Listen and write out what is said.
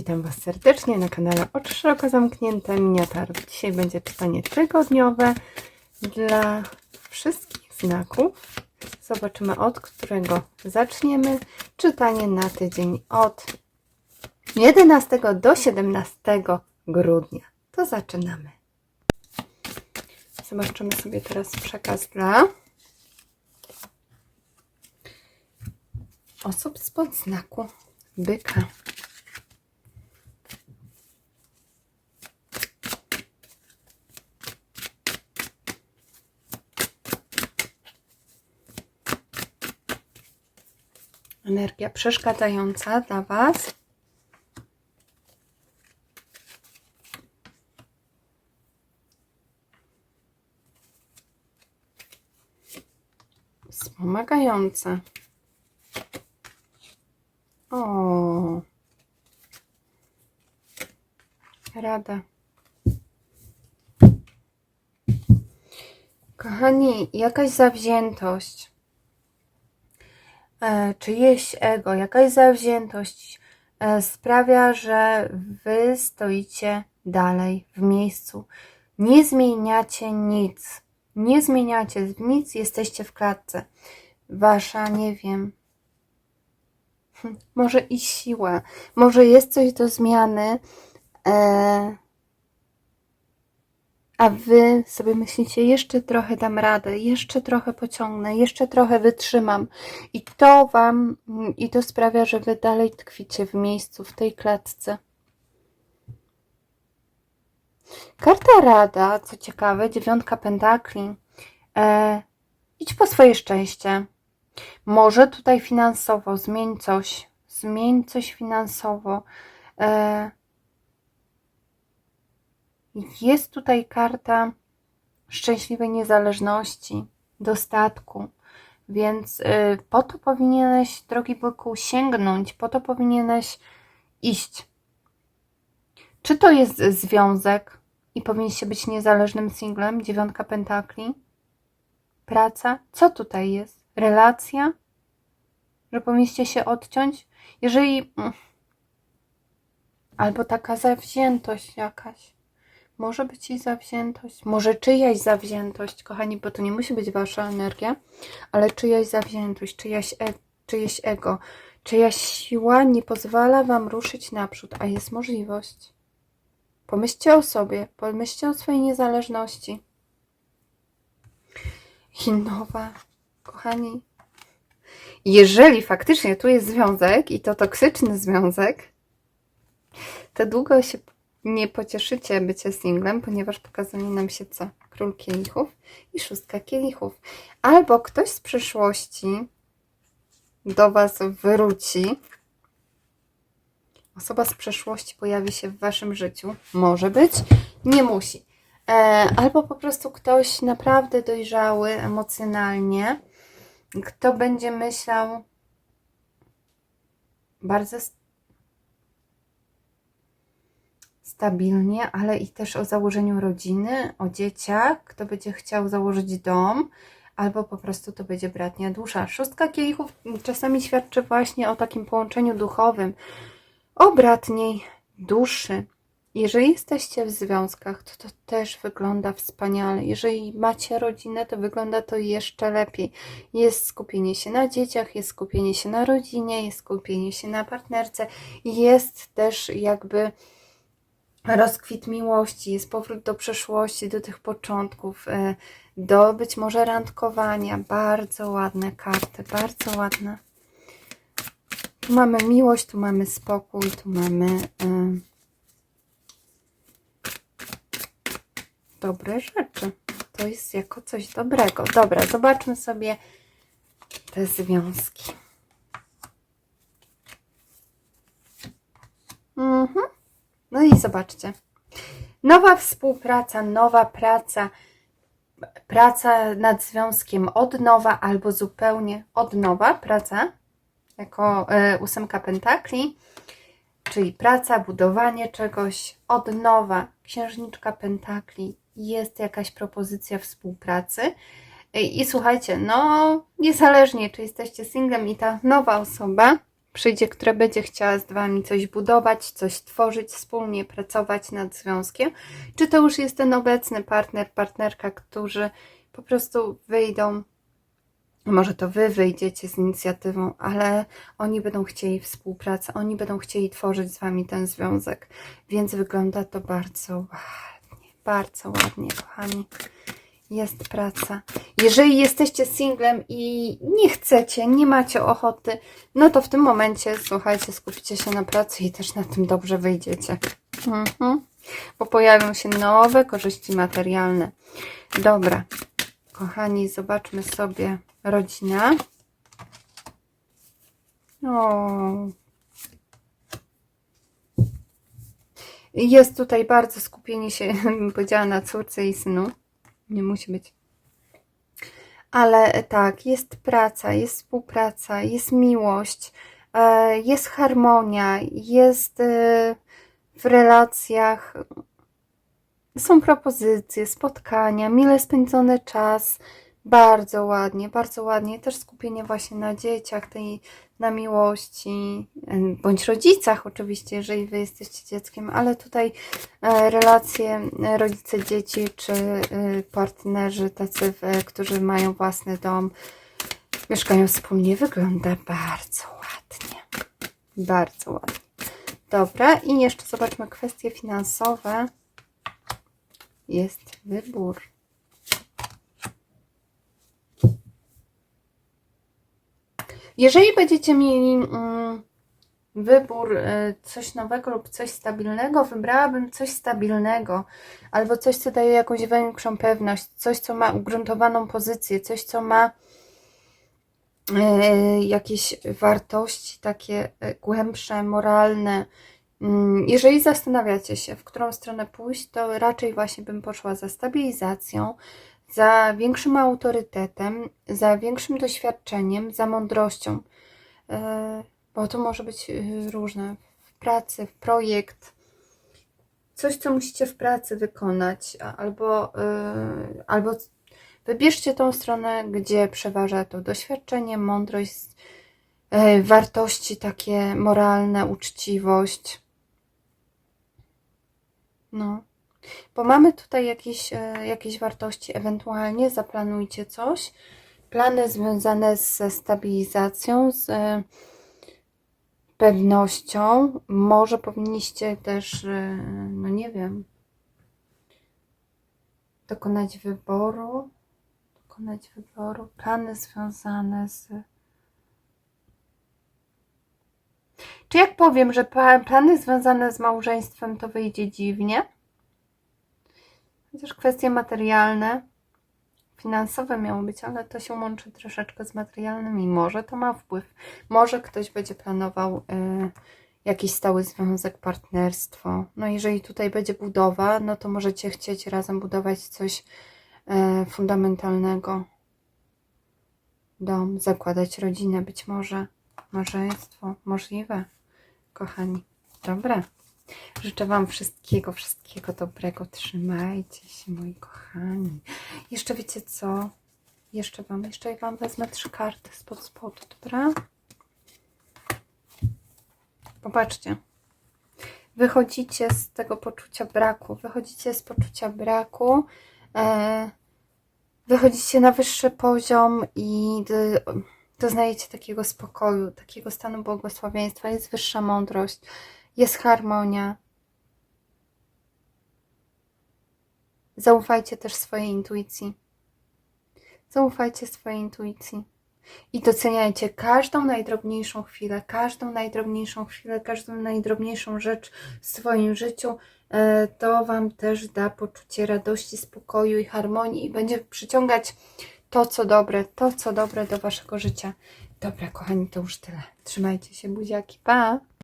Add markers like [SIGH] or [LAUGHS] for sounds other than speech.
witam Was serdecznie na kanale Oczy Szeroko Zamknięte Miniatarów. Dzisiaj będzie czytanie tygodniowe dla wszystkich znaków. Zobaczymy od którego zaczniemy. Czytanie na tydzień od 11 do 17 grudnia. To zaczynamy. Zobaczymy sobie teraz przekaz dla osób spod znaku byka. Energia przeszkadzająca dla Was. Wspomagająca. O. Rada. Kochani, jakaś zawziętość, czyjeś ego, jakaś zawziętość e, sprawia, że wy stoicie dalej w miejscu. Nie zmieniacie nic. Nie zmieniacie nic, jesteście w klatce. Wasza, nie wiem, [LAUGHS] może i siła, może jest coś do zmiany, e, a wy sobie myślicie, jeszcze trochę dam radę, jeszcze trochę pociągnę, jeszcze trochę wytrzymam. I to wam, i to sprawia, że wy dalej tkwicie w miejscu, w tej klatce. Karta Rada, co ciekawe, dziewiątka pentakli. E, idź po swoje szczęście. Może tutaj finansowo, zmień coś. Zmień coś finansowo. E, jest tutaj karta szczęśliwej niezależności, dostatku. Więc y, po to powinieneś, drogi byku, sięgnąć, po to powinieneś iść. Czy to jest związek i powinniście być niezależnym singlem? Dziewiątka pentakli? Praca? Co tutaj jest? Relacja? Że powinniście się odciąć? Jeżeli. mm, Albo taka zawziętość jakaś. Może być i zawziętość, może czyjaś zawziętość, kochani, bo to nie musi być wasza energia, ale czyjaś zawziętość, czyjaś, e czyjeś ego, czyjaś siła nie pozwala wam ruszyć naprzód, a jest możliwość. Pomyślcie o sobie, pomyślcie o swojej niezależności. I nowa, kochani, jeżeli faktycznie tu jest związek i to toksyczny związek, to długo się nie pocieszycie bycie singlem, ponieważ pokazuje nam się co? Król kielichów i szóstka kielichów. Albo ktoś z przeszłości do Was wróci. Osoba z przeszłości pojawi się w Waszym życiu. Może być, nie musi. E, albo po prostu ktoś naprawdę dojrzały emocjonalnie, kto będzie myślał bardzo stabilnie, ale i też o założeniu rodziny, o dzieciach, kto będzie chciał założyć dom, albo po prostu to będzie bratnia dusza. Szóstka kielichów czasami świadczy właśnie o takim połączeniu duchowym, o bratniej duszy. Jeżeli jesteście w związkach, to to też wygląda wspaniale. Jeżeli macie rodzinę, to wygląda to jeszcze lepiej. Jest skupienie się na dzieciach, jest skupienie się na rodzinie, jest skupienie się na partnerce, jest też jakby rozkwit miłości, jest powrót do przeszłości, do tych początków, e, do być może randkowania. Bardzo ładne karty, bardzo ładne. Tu mamy miłość, tu mamy spokój, tu mamy y, dobre rzeczy. To jest jako coś dobrego. Dobra, zobaczmy sobie te związki. Mhm. No i zobaczcie. Nowa współpraca, nowa praca, praca nad związkiem od nowa albo zupełnie od nowa, praca jako y, ósemka pentakli, czyli praca, budowanie czegoś od nowa, księżniczka pentakli, jest jakaś propozycja współpracy. I, I słuchajcie, no niezależnie czy jesteście singlem i ta nowa osoba przyjdzie, która będzie chciała z Wami coś budować, coś tworzyć, wspólnie pracować nad związkiem, czy to już jest ten obecny partner, partnerka, którzy po prostu wyjdą, może to Wy wyjdziecie z inicjatywą, ale oni będą chcieli współpracy, oni będą chcieli tworzyć z Wami ten związek, więc wygląda to bardzo ładnie, bardzo ładnie, kochani jest praca. Jeżeli jesteście singlem i nie chcecie, nie macie ochoty, no to w tym momencie, słuchajcie, skupicie się na pracy i też na tym dobrze wyjdziecie. Mhm. Bo pojawią się nowe korzyści materialne. Dobra, kochani, zobaczmy sobie rodzinę. O. Jest tutaj bardzo skupienie się, [LAUGHS] powiedziała, na córce i synu. Nie musi być. Ale tak, jest praca, jest współpraca, jest miłość, e, jest harmonia, jest e, w relacjach, są propozycje, spotkania, mile spędzony czas. Bardzo ładnie, bardzo ładnie. Też skupienie właśnie na dzieciach, tej, na miłości, bądź rodzicach oczywiście, jeżeli wy jesteście dzieckiem, ale tutaj e, relacje e, rodzice-dzieci czy e, partnerzy tacy, którzy mają własny dom, mieszkają wspólnie, wygląda bardzo ładnie. Bardzo ładnie. Dobra, i jeszcze zobaczmy kwestie finansowe. Jest wybór. Jeżeli będziecie mieli mm, wybór y, coś nowego lub coś stabilnego, wybrałabym coś stabilnego albo coś, co daje jakąś większą pewność, coś, co ma ugruntowaną pozycję, coś, co ma y, jakieś wartości takie y, głębsze, moralne. Mm, Jeżeli zastanawiacie się, w którą stronę pójść, to raczej właśnie bym poszła za stabilizacją, za większym autorytetem, za większym doświadczeniem, za mądrością. E, Bo to może być e, różne. W pracy, w projekt, coś, co musicie w pracy wykonać, albo, e, albo wybierzcie tą stronę, gdzie przeważa to doświadczenie, mądrość, wartości takie moralne, uczciwość. No. Bo mamy tutaj jakieś, e, jakieś wartości, ewentualnie zaplanujcie coś. Plany związane ze stabilizacją, z e, pewnością. Może powinniście też, e, no nie wiem, dokonać wyboru. Dokonać wyboru. Plany związane z. Czy jak powiem, że plany związane z małżeństwem to wyjdzie dziwnie? Chociaż kwestie materialne, finansowe miało być, ale to się łączy troszeczkę z materialnym i może to ma wpływ. Może ktoś będzie planował y, jakiś stały związek, partnerstwo. No jeżeli tutaj będzie budowa, no to możecie chcieć razem budować coś y, fundamentalnego. Dom, zakładać rodzinę, być może małżeństwo, możliwe, kochani. Dobra. Życzę Wam wszystkiego, wszystkiego dobrego. Trzymajcie się, moi kochani. Jeszcze wiecie co? Jeszcze Wam, jeszcze Wam wezmę trzy karty spod spodu, dobra? Popatrzcie. Wychodzicie z tego poczucia braku, wychodzicie z poczucia braku, e, wychodzicie na wyższy poziom i doznajecie takiego spokoju, takiego stanu błogosławieństwa, jest wyższa mądrość, jest harmonia. Zaufajcie też swojej intuicji. Zaufajcie swojej intuicji. I doceniajcie każdą najdrobniejszą chwilę, każdą najdrobniejszą chwilę, każdą najdrobniejszą rzecz w swoim życiu. E, To Wam też da poczucie radości, spokoju i harmonii i będzie przyciągać to, co dobre, to, co dobre do Waszego życia. Dobra, kochani, to już tyle. Trzymajcie się, buziaki, pa!